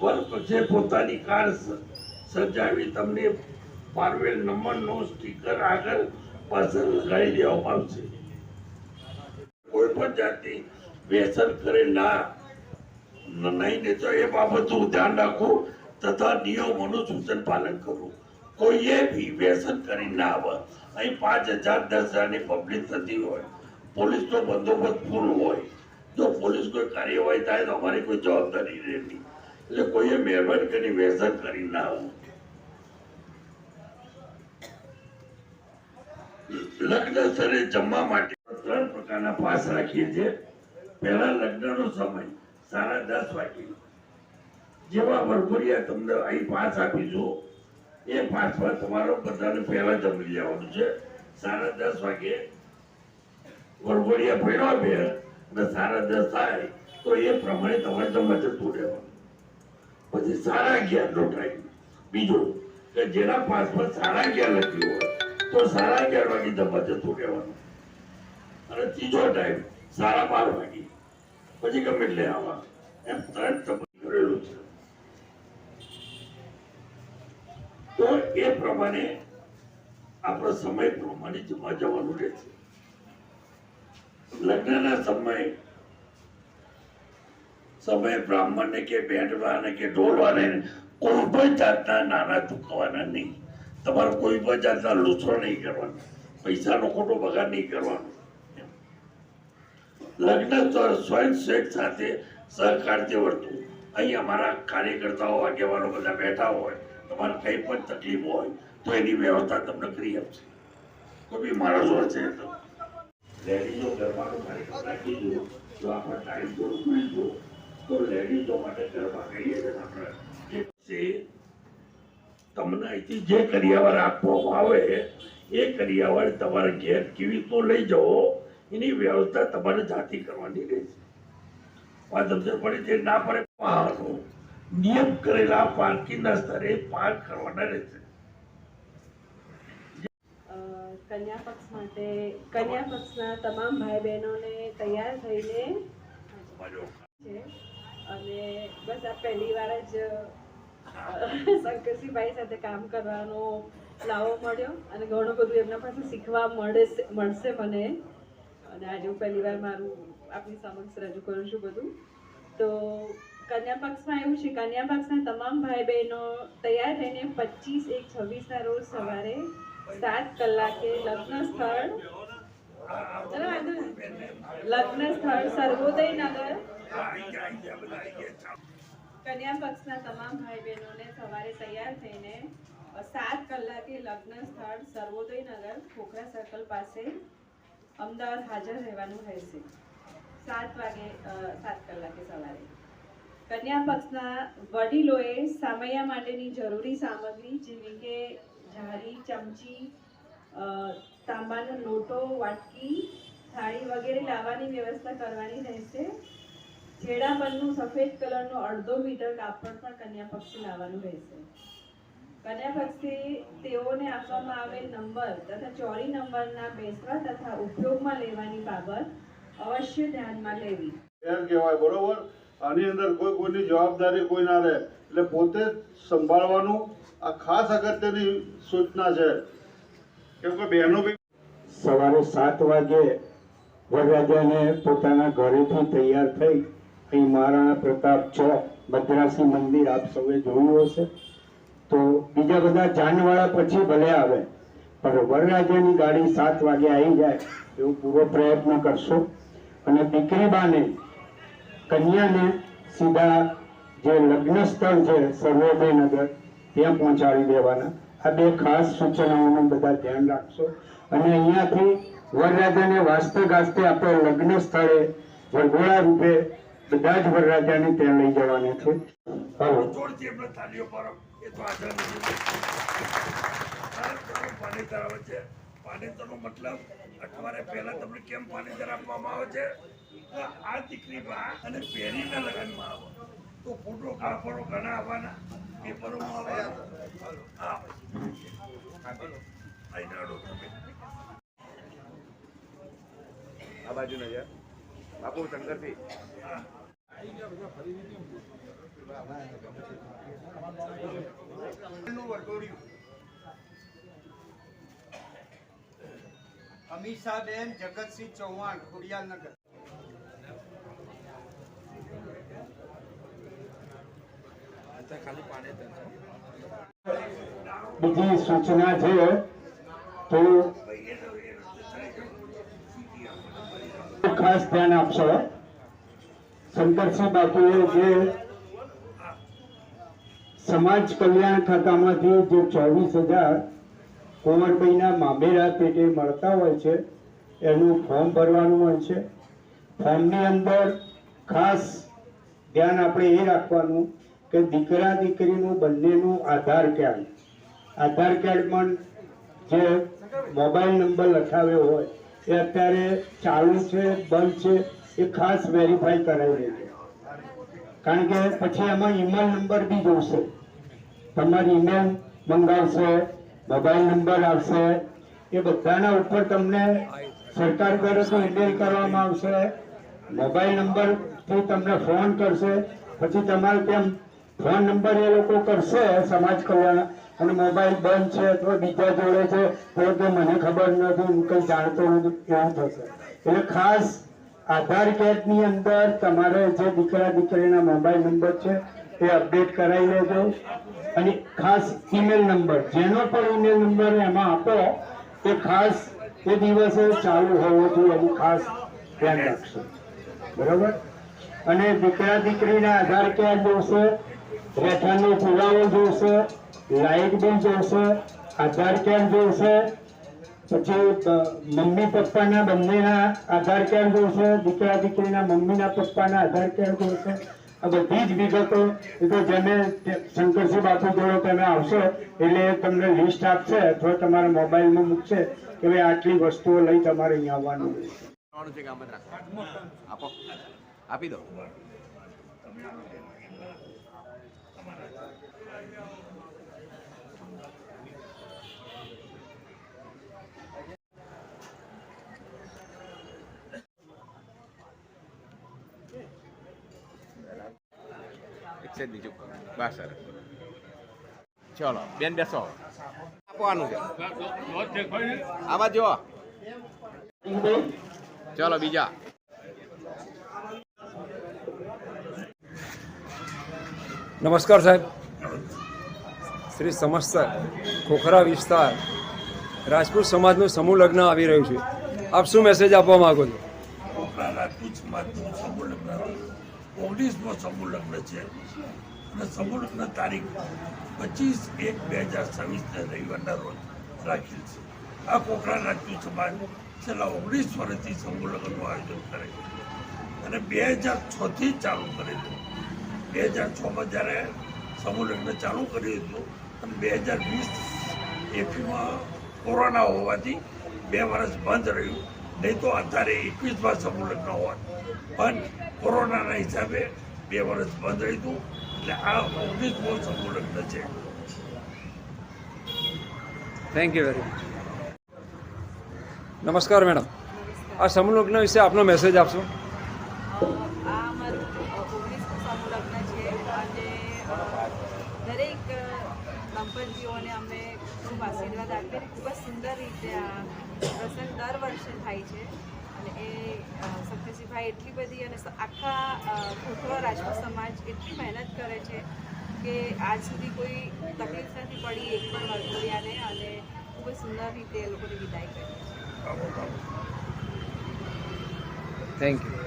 પછી પોતાની કાર સજાવી તમને પારવેલ નંબરનો સ્ટીકર આગળ પાછળ લગાડી દેવામાં આવશે. કોઈ પણ જાતની વ્યસન કરે ના નહીં તો એ બાબતનું ધ્યાન રાખવું તથા નિયમોનું સૂચન પાલન કરવું. કોઈએ બી વ્યસન કરી ના આવે અહીં પાંચ હજાર, દસ હજારની પબ્લિક થતી હોય, પોલીસનો બંદોબસ્ત ફૂલ હોય, જો પોલીસ કોઈ કાર્યવાહી થાય તો અમારી કોઈ જવાબદારી રહેતી એટલે કોઈએ મહેરબાની કરી વ્યસન કરી ના આવે. લગ્ન સ્થળે જમવા માટે ત્રણ પ્રકારના પાસ રાખીએ છીએ. પહેલા લગ્નનો સમય સાડા દસ વાગે જેવા વરઘોડિયા તમને અહીં પાસ આપીશું. એ પાસમાં તમારો બધાને પહેલા જમી લેવાનું છે. સાડા દસ વાગે વરઘોડિયા ભેળવા બે અને સાડા દસ થાય તો એ પ્રમાણે તમારે જમવા જતું રહેવાનું. પછી સારા અગિયાર નો ટાઈમ બીજો, કે જેના પાસમાં સારા અગિયાર લખ્યું હોય, તો સારા અગિયાર વાગે જમવા જતું રહેવાનું. અને ત્રીજો ટાઈમ, સારા બાર વાગે પછી ગમે એટલે આવવા એમ ત્રણ સમય કરેલું છે. તો એ પ્રમાણે આપણો સમય પ્રમાણે જમવા જવાનું રહેશે. લગ્નના સમય સમય બ્રાહ્મણને કે બેંડવાને કે ઢોલવાને કોઈ પણ જાતના નાના ચૂકવવાના નહીં. તમારે કોઈ પણ જાતના લૂછરો નહીં કરવાનો. પૈસાનો ખોટો બગાડ નહીં કરવાનો. લગ્ન સ્વયં સ્વેચ્છ સાથે સહકારથી વર્તવું અહીં અમારા કાર્યકર્તાઓ, આગેવાનો બધા બેઠા હોય. તમારે કંઈ પણ તકલીફ હોય તો એની વ્યવસ્થા તમને કરી આપશે. કોઈ બી માણસો છે તો. લેડીઝો ગરબાનો કાર્યક્રમ રાખીશું જો આપણે ટાઈમ મળીશું તો લેડીઝો માટે ગરબા કહીએ છીએ આપણે. જે તમને અહીંથી જે કરિયાવર આપવામાં આવે એ કરિયાવર તમારે ઘેર કેવી રીતનો લઈ જવો એની વ્યવસ્થા તમારે જાતિ કરવાની રહેશે. વાત પડે છે? ના પડે વાહનો નિયમ કરેલા પાર્કિંગના સ્તરે પાર્ક કરવાના રહેશે. કન્યા પક્ષ માટે કન્યા પક્ષના તમામ ભાઈ બહેનોને તૈયાર થઈને અને બસ આ પહેલી વાર જ શંકરસિંહભાઈ સાથે કામ કરવાનો લાવો મળ્યો અને ઘણું બધું એમના પાસે શીખવા મળે મળશે મને. અને આજે હું પહેલી વાર મારું આપની સમક્ષ રજૂ કરું છું બધું. તો કન્યા પક્ષમાં એવું છે, કન્યા પક્ષના તમામ ભાઈ બહેનો તૈયાર થઈને પચીસ એક, છવ્વીસના રોજ સવારે સાત કલાકે લગ્ન સ્થળ લગ્ન સ્થળ, સર્વોદય નગર. કન્યા પક્ષના તમામ ભાઈ બહેનોને લગ્ન સ્થળ સર્વોદય નગર ખોખરા સર્કલ પાસે અમદાવાદ રહેવાનું કન્યા પક્ષના વડીલોએ સામૈયા માટેની જરૂરી સામગ્રી જેવી કે ઝારી ચમચી તાંબાનો લોટો, વાટકી, થાળી વગેરે લાવવાની વ્યવસ્થા કરવાની રહેશે. છેડા પરનું સફેદ કલરનું અડધો મીટર કાપડ પણ કન્યા પક્ષી લાવવાનું રહેશે. કન્યા પક્ષી તેઓને આપવામાં આવેલ નંબર તથા ચોરી નંબરના બેસવા તથા ઉપયોગમાં લેવાની બાબત અવશ્ય ધ્યાનમાં લેવી. એમ કહેવાય બરોબર? આની અંદર કોઈ કોઈની જવાબદારી કોઈ ના રહે. એટલે પોતે સંભાળવાનું આ ખાસ અગત્યની સૂચના છે. કેમ કે બહેનો બી સવારે સાત વાગે વરરાજાને પોતાના ઘરેથી તૈયાર થઈ અહીં મહારાણા પ્રતાપ ચોક મદ્રાસી મંદિર આપ સૌએ જોયું હશે. તો બીજા બધા જાનવાળા પછી ભલે આવે, પણ વરરાજાની ગાડી સાત વાગે આવી જાય એવો પૂરો પ્રયત્ન કરશો. અને દીકરી કન્યાને સીધા જે લગ્ન સ્થળ છે સર્વોદય નગર ત્યાં પહોંચાડી દેવાના. આ બે ખાસ સૂચનાઓનું બધા ધ્યાન રાખશો. અને અહીંયાથી વરરાજાને વાસ્તે ગાસ્તે આપણે લગ્ન સ્થળે, વરઘોડા રૂપે બધા જ વરરાજાને ત્યાં લઈ જવાના છે. હવે જોરથી એમને તાલીઓ પાડો એ તો હાજર નથી. આ આવે છે. પાણીતરનો મતલબ અઠવાડિયા પહેલા તમને કેમ પાણીતર આપવામાં આવે છે? આ- દીકરી બા અને પેરીના લગ્નમાં આવે. તો ફોટોગ્રાફરો ઘણા આવવાના પેપરોમાં આવવાના. આ બાજુ નજર બાપુ હા. અમીષાબેન જગતસિંહ ચૌહાણ ખોડિયાલનગર બીજી સૂચના છે તો ખાસ ધ્યાન આપશો. શંકરસિંહ બાપુએ જે સમાજ કલ્યાણ ખાતામાંથી જે ચોવીસ હજાર કુંવરભાઈના મામેરા પેટે મળતા હોય છે, એનું ફોર્મ ભરવાનું હોય છે. ફોર્મની અંદર ખાસ ધ્યાન આપણે એ રાખવાનું કે દીકરા દીકરીનું બંનેનું આધાર કાર્ડ. આધાર કાર્ડમાં જે મોબાઈલ નંબર લખાવ્યો હોય, એ અત્યારે ચાલુ છે, બંધ છે. એ ખાસ વેરીફાઈ કરાવી લેજો કારણ કે પછી એમાં ઈમેલ નંબર બી જોશે. તમારી ઈમેલ મંગાવશે મોબાઈલ નંબર આવશે, એ બધાના ઉપર તમને સરકાર તરફથી ઈમેલ કરવામાં આવશે. મોબાઈલ નંબરથી તમને ફોન કરશે. પછી તમારે તેમ ફોન નંબર એ લોકો કરશે, સમાજ કલ્યાણ અને મોબાઈલ બંધ છે અથવા બીજા જોડે છે, તો મને ખબર નથી, હું કંઈ જાણતો નથી, એવું થશે. એટલે ખાસ આધાર કાર્ડની અંદર તમારે જે દીકરા, દીકરીના મોબાઈલ નંબર છે એ અપડેટ કરાવી લેજો. અને ખાસ ઈમેલ નંબર, જેનો પણ ઈમેલ નંબર એમાં આપો, એ ખાસ એ દિવસે ચાલુ હોવો જોઈએ એનું ખાસ ધ્યાન રાખશો. બરોબર? અને દીકરા, દીકરીના આધાર કાર્ડ જોશે, રહેઠાણનો પુરાવો જોશે, લાઇટ બિલ જોશે, આધાર કાર્ડ જોશે પછી મમ્મી પપ્પાના બંનેના આધાર કાર્ડ જોશે, દીકરા દીકરીના મમ્મીના પપ્પાના આધાર કાર્ડ જોશે, આ બધી જ વિગતો, એ તો જેને શંકરસિંહ બાપુ જોડે તમે આવશો એટલે તમને લિસ્ટ આપશે, અથવા તમારા મોબાઈલમાં મૂકશે કે ભાઈ આટલી વસ્તુઓ લઈ તમારે અહીંયા આવવાનું આપો. આપી દો. છે બીજું બસ ચલો, બેન બેસો આપવાનું છે. આમાં જો ચલો, બીજા. નમસ્કાર સાહેબ. શ્રી સમસ્ત ખોખરા વિસ્તાર, રાજપૂત સમાજનું સમૂહ લગ્ન આવી રહ્યું છે. આપ શું મેસેજ આપવા માગો છો? રાજપૂત સમાજનું ઓગણીસમો સમૂહ છે. અને સમૂહલગ્ન તારીખ પચીસ એક બે હજાર છવ્વીસને રવિવારના રોજ રાખેલ છે. આ કોકરા રાજપૂત સમાજ છેલ્લા ઓગણીસ વર્ષથી સમૂહલગ્નનું આયોજન કરે છે. અને બે હજાર છથી ચાલુ કરેલું બે હજાર છમાં જ્યારે સમૂહ ચાલુ કર્યું હતું, અને બે હજાર વીસ એફીમાં કોરોના હોવાથી બે વર્ષ બંધ રહ્યું. નહીં તો અત્યારે એકવીસમાં સમૂહ લગ્ન હોત પણ કોરોનાના હિસાબે બે વર્ષ બંધ રહ્યું એટલે આ ઓગણીસમો સમૂહ લગ્ન છે. થેન્ક યુ વેરી મચ નમસ્કાર મેડમ. આ સમૂહ લગ્ન વિશે આપનો મેસેજ આપશો? દરેક દંપતીઓને અમે ખૂબ આશીર્વાદ આપીએ. ખૂબ જ સુંદર રીતે આ પ્રસંગ દર વર્ષે થાય છે. અને એ સત્યસિંહભાઈ એટલી બધી અને આખા ખોખરો રાજપૂત સમાજ એટલી મહેનત કરે છે કે આજ સુધી કોઈ તકલીફ નથી પડી એક પણ વરઘોડિયાને અને ખૂબ જ સુંદર રીતે એ લોકોની વિદાય કરી છે. થેન્ક યુ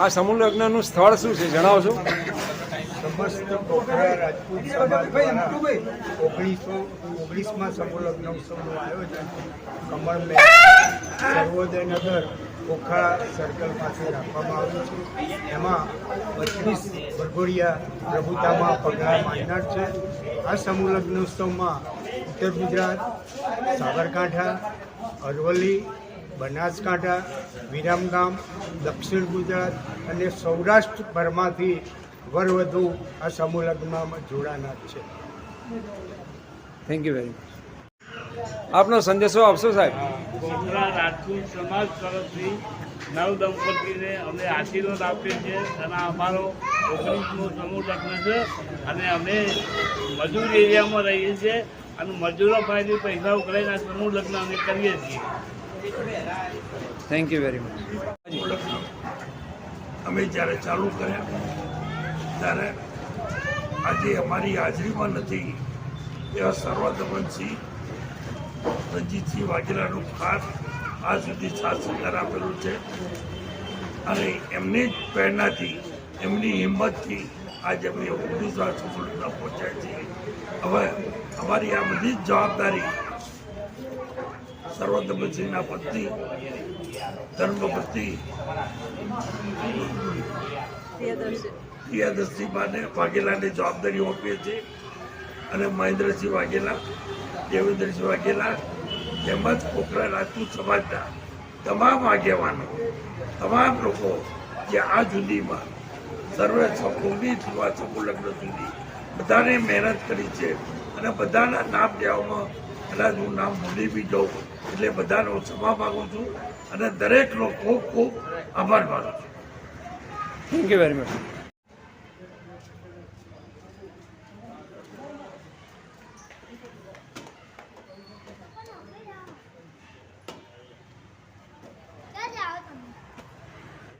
આ સમૂહ લગ્નનું સ્થળ શું છે? જણાવશો? સમસ્ત પોખરા રાજપૂત સમાજ ઓગણીસો, ઓગણીસમાં સમૂહ લગ્ન ઉત્સવનું આયોજન કમળ મેં સર્વોદય નગર સર્કલ પાસે રાખવામાં આવ્યું છે. એમાં બત્રીસ વરઘોડિયા પ્રભુતામાં પગલાં માંડનાર છે. આ સમૂહ લગ્ન ઉત્સવમાં ઉત્તર ગુજરાત, સાબરકાંઠા, અરવલ્લી, બનાસકાંઠા, વિરમગામ, દક્ષિણ ગુજરાત અને સૌરાષ્ટ્રભરમાંથી વરવધુ આ સમૂહ લગ્નમાં જોડાનાર છે. થેન્ક યુ વેરી મચ આપનો સંદેશો આપશો સાહેબ? કોકરા રાજપૂત સમાજ તરફથી નવ દંપતીને અમે આશીર્વાદ આપીએ છીએ. અને અમારો ઓગણીસમો સમૂહ લગ્ન છે અને અમે મજૂર એરિયામાં રહીએ છીએ અને મજૂરો પાસેથી પૈસા ઉકળાઈને આ સમૂહ લગ્ન અમે કરીએ છીએ. થેન્ક યુ વેરી મચ અમે જ્યારે ચાલુ કર્યા ત્યારે આજે અમારી હાજરીમાં નથી, એવા સર્વધમનસિંહ રણજીતસિંહ વાઘેલાનું ખાસ આ સુધી સહકાર આપેલું છે. અને એમની જ પ્રેરણાથી, એમની હિંમતથી આજે અમે ઓગણીસો સફળતા પહોંચ્યા છીએ. હવે અમારી આ બધી જ જવાબદારી સર્વધમનસિંહના પત્ની ધર્મપત્ની પ્રિયાદર્શીબાને વાઘેલાને જવાબદારી આપીએ છીએ અને મહેન્દ્રસિંહ વાઘેલા, દેવેન્દ્રસિંહ વાઘેલા તેમજ કોકરા રાજપૂત સમાજના તમામ આગેવાનો, તમામ લોકો જે આ જુદીમાં સર્વે ઓગણીસ આ સમૂહ લગ્ન સુધી બધાને મહેનત કરી છે અને બધાના નામ લેવામાં કદાચ હું નામ ભૂલી બી જાઉં એટલે બધાનો ક્ષમા માગું છું અને દરેકનો ખૂબ ખૂબ આભાર માનું છું. Thank you very much